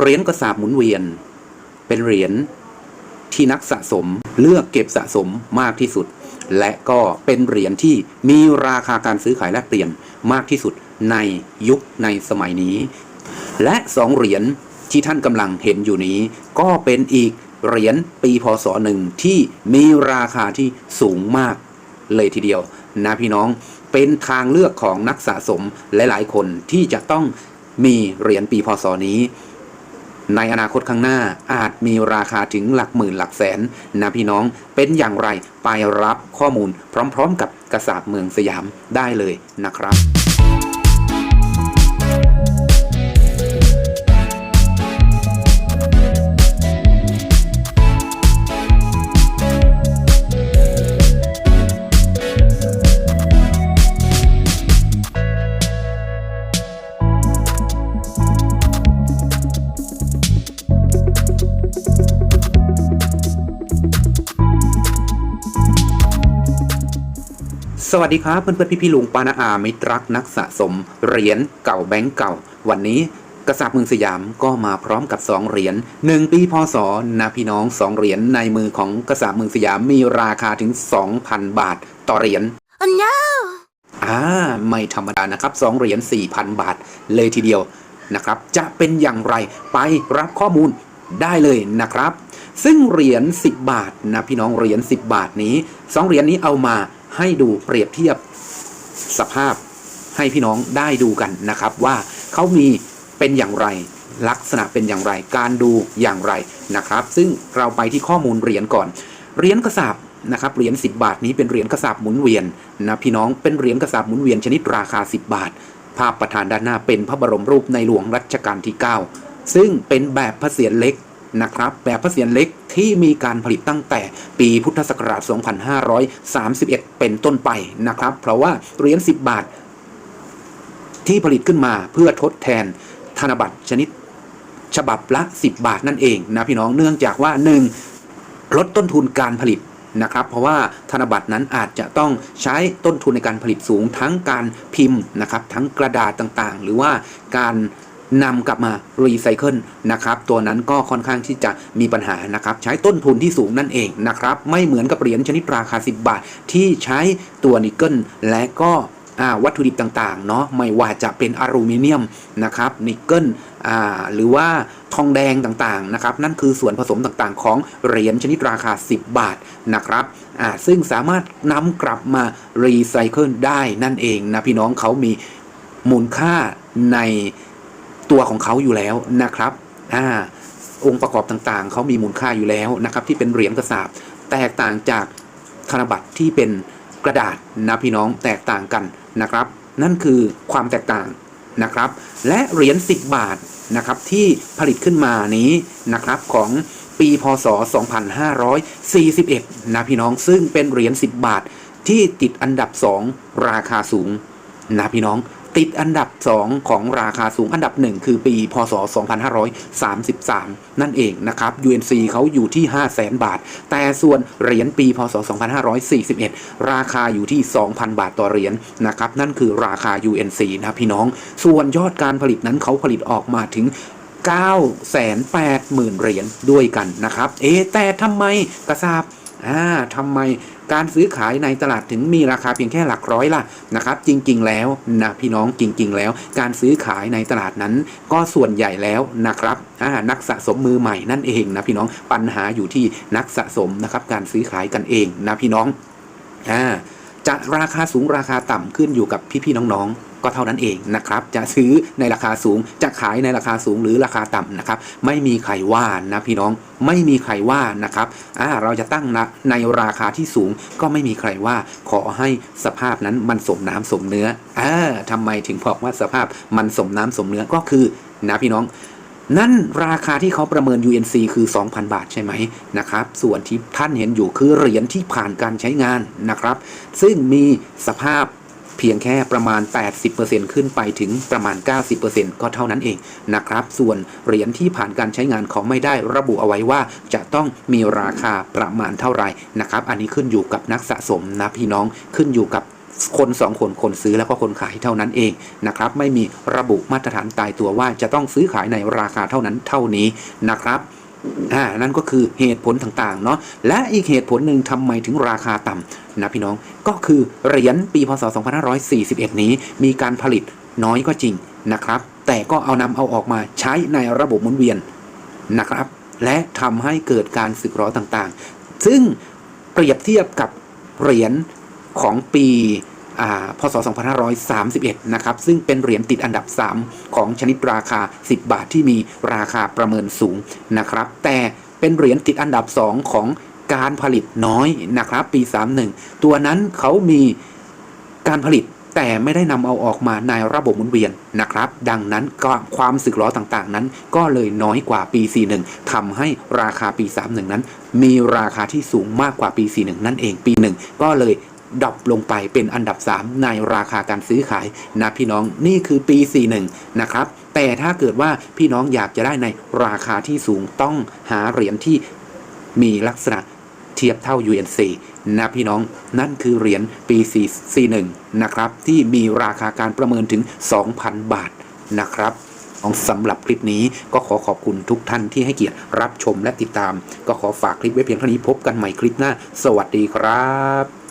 เหรียญกระสาบหมุนเวียน เป็นเหรียญที่นักสะสมเลือกเก็บสะสมมากที่สุด และก็เป็นเหรียญที่มีราคาการซื้อขายแลกเปลี่ยนมากที่สุดในยุคในสมัยนี้ และสองเหรียญที่ท่านกำลังเห็นอยู่นี้ ก็เป็นอีกเหรียญปีพศหนึ่งที่มีราคาที่สูงมากเลยทีเดียวนะพี่น้องเป็นทางเลือกของนักสะสมหลาย ๆ คนที่จะต้องมีเหรียญปีพศนี้ ในอนาคตข้างหน้าอาจมีราคาถึงหลักหมื่นหลักแสนนะพี่น้องเป็นอย่างไรไปรับข้อมูลพร้อมๆกับกระสาบเมืองสยามได้เลยนะครับ สวัสดีครับเพื่อนเพื่อนพี่พี่ๆลุงปานาอามิตรรักนักสะสม เหรียญเก่าแบงก์เก่า วันนี้กระสับเมืองสยามก็มาพร้อมกับ 2 เหรียญ1ปีพศนะพี่น้อง 2 เหรียญในมือของกระสับเมืองสยามมีราคาถึง 2,000 บาทต่อเหรียญ Oh no! อ่าไม่ธรรมดานะครับ 2 เหรียญ4,000 บาทเลยทีเดียวนะครับ จะเป็นอย่างไรไปรับข้อมูลได้เลยนะครับ ซึ่งเหรียญ10 บาทนะพี่น้องเหรียญ10 บาทนี้ 2 เหรียญนี้เอามา ให้ดูเปรียบเทียบสภาพให้พี่น้องได้ดูกันนะครับ ว่าเขามีเป็นอย่างไรลักษณะเป็นอย่างไร การดูอย่างไรนะครับ ซึ่งเราไปที่ข้อมูลเหรียญก่อนเหรียญกระสาบนะครับเหรียญ10 บาทนี้เป็นเหรียญกระสาบหมุนเวียนนะพี่น้องเป็นเหรียญกระสาบหมุนเวียนชนิดราคา 10 บาท ภาพประธานด้านหน้าเป็นพระบรมรูปในหลวงรัชกาลที่ 9 ซึ่งเป็นแบบพระเศียรเล็กนะครับ แบบพระเศียรเล็ก ที่มีการผลิตตั้งแต่ปีพุทธศักราช 2531 เป็นต้นไปนะครับ เพราะว่าเหรียญ 10 บาท ที่ผลิตขึ้นมาเพื่อทดแทนธนบัตรชนิด ฉบับละ 10 บาทนั่นเองนะพี่น้องเนื่องจากว่า 1. ลดต้นทุนการผลิตนะครับเพราะว่าธนบัตรนั้นอาจจะต้องใช้ต้นทุนในการผลิตสูงทั้งการพิมพ์นะครับทั้งกระดาษต่างๆ หรือว่าการ นำกลับมารีไซเคิลนะครับตัวนั้นก็ค่อนข้างที่จะมีปัญหานะครับใช้ต้นทุนที่สูงนั่นเองนะครับไม่เหมือนกับเหรียญชนิดราคา 10 บาท ที่ใช้ตัวนิกเกิลและก็วัตถุดิบต่างๆเนาะไม่ว่าจะเป็นอลูมิเนียมนะครับนิกเกิลหรือว่าทองแดงต่างๆนะครับนั่นคือส่วนผสมต่างๆ ของเหรียญชนิดราคา 10 บาทนะครับซึ่งสามารถนำกลับมารีไซเคิลได้นั่นเองนะพี่น้องเขามีมูลค่าใน ตัวของเขาอยู่แล้วนะครับอ่าองค์ประกอบต่างๆ เขามีมูลค่าอยู่แล้วนะครับ ที่เป็นเหรียญกระสาบแตกต่างจากธนบัตรที่เป็นกระดาษนะพี่น้องแตกต่างกันนะครับ นั่นคือความแตกต่างนะครับ และเหรียญ10 บาทนะครับที่ผลิตขึ้นมานี้นะครับของปีพศ 2541 นะพี่น้องซึ่งเป็นเหรียญ10 บาทที่ติดอันดับ 2 ราคาสูงนะพี่น้อง ติดอันดับ 2 ของราคาสูงอันดับ 1 คือปีพศ 2533 นั่นเองนะครับ UNC เขาอยู่ที่ 5 0 0แสนบาท แต่ส่วนเหรียญปีพศ 2541 ราคาอยู่ที่ 2,000 บาทต่อเหรียญนะครับ นั่นคือราคา UNC นะพี่น้อง ส่วนยอดการผลิตนั้นเขาผลิตออกมาถึง980,000 เหรียญด้วยกันนะครับ เอ๊แต่ทำไมกระซาบ อ่าทำไมการซื้อขายในตลาดถึงมีราคาเพียงแค่หลักร้อยล่ะนะครับ จริง ๆ แล้วนะพี่น้องจริง ๆ แล้ว การซื้อขายในตลาดนั้น ก็ส่วนใหญ่แล้วนะครับนักสะสมมือใหม่นั่นเองนะพี่น้องปัญหาอยู่ที่นักสะสมนะครับ การซื้อขายกันเองนะพี่น้องอ่าจะราคาสูงราคาต่ำขึ้นอยู่กับพี่ๆน้องๆก็เท่านั้นเองนะครับ จะซื้อในราคาสูง จะขายในราคาสูงหรือราคาต่ำนะครับ ไม่มีใครว่านะพี่น้อง ไม่มีใครว่านะครับอ่าเราจะตั้งนะในราคาที่สูงก็ไม่มีใครว่า ขอให้สภาพนั้นมันสมน้ำสมเนื้ออ่าทำไมถึงบอกว่าสภาพมันสมน้ำสมเนื้อก็คือนะพี่น้องนั่นราคาที่เขาประเมิน UNC คือ 2,000 บาทใช่ไหมนะครับ ส่วนที่ท่านเห็นอยู่คือเหรียญที่ผ่านการใช้งานนะครับ ซึ่งมีสภาพ เพียงแค่ประมาณ 80%ขึ้นไปถึงประมาณ 90%ก็เท่านั้นเองนะครับ ส่วนเหรียญที่ผ่านการใช้งานเขาไม่ได้ระบุเอาไว้ว่า จะต้องมีราคาประมาณเท่าไหร่นะครับ อันนี้ขึ้นอยู่กับนักสะสมนะพี่น้องขึ้นอยู่กับคนสองคนคนซื้อแล้วก็คนขายเท่านั้นเองนะครับ ไม่มีระบุมาตรฐานตายตัวว่าจะต้องซื้อขายในราคาเท่านั้นเท่านี้นะครับ อ่านั่นก็คือเหตุผลต่างๆเนาะและอีกเหตุผลหนึ่งทำไมถึงราคาต่ำนะพี่น้องก็คือเหรียญปีพศ 2541 นี้มีการผลิตน้อยก็จริงนะครับ แต่ก็เอานำเอาออกมาใช้ในระบบหมุนเวียนนะครับ และทำให้เกิดการสึกหรอต่างๆ ซึ่งเปรียบเทียบกับเหรียญของปี พศ 2531 นะครับ ซึ่งเป็นเหรียญติดอันดับ 3 ของชนิดราคา 10 บาทที่มีราคาประเมินสูงนะครับ แต่เป็นเหรียญติดอันดับ 2 ของการผลิตน้อยนะครับ ปี 31 ตัวนั้นเขามีการผลิตแต่ไม่ได้นำเอาออกมาในระบบหมุนเวียนนะครับ ดังนั้นก็ความสึกหรอต่างๆ นั้น ก็เลยน้อยกว่าปี 41ทำให้ราคาปี 31 นั้น มีราคาที่สูงมากกว่าปี 41 นั่นเองปี 1 ก็เลย ดรอปลงไปเป็นอันดับ 3 ในราคาการซื้อขายนะพี่น้องนี่คือปี 41 นะครับ แต่ถ้าเกิดว่าพี่น้องอยากจะได้ในราคาที่สูงต้องหาเหรียญที่มีลักษณะเทียบเท่า UNC นะพี่น้องนั่นคือเหรียญปี41นะครับ ที่มีราคาการประเมินถึง 2,000 บาทนะครับของสำหรับคลิปนี้ก็ขอขอบคุณทุกท่านที่ให้เกียรติรับชมและติดตาม ก็ขอฝากคลิปไว้เพียงเท่านี้พบกันใหม่คลิปหน้า สวัสดีครับ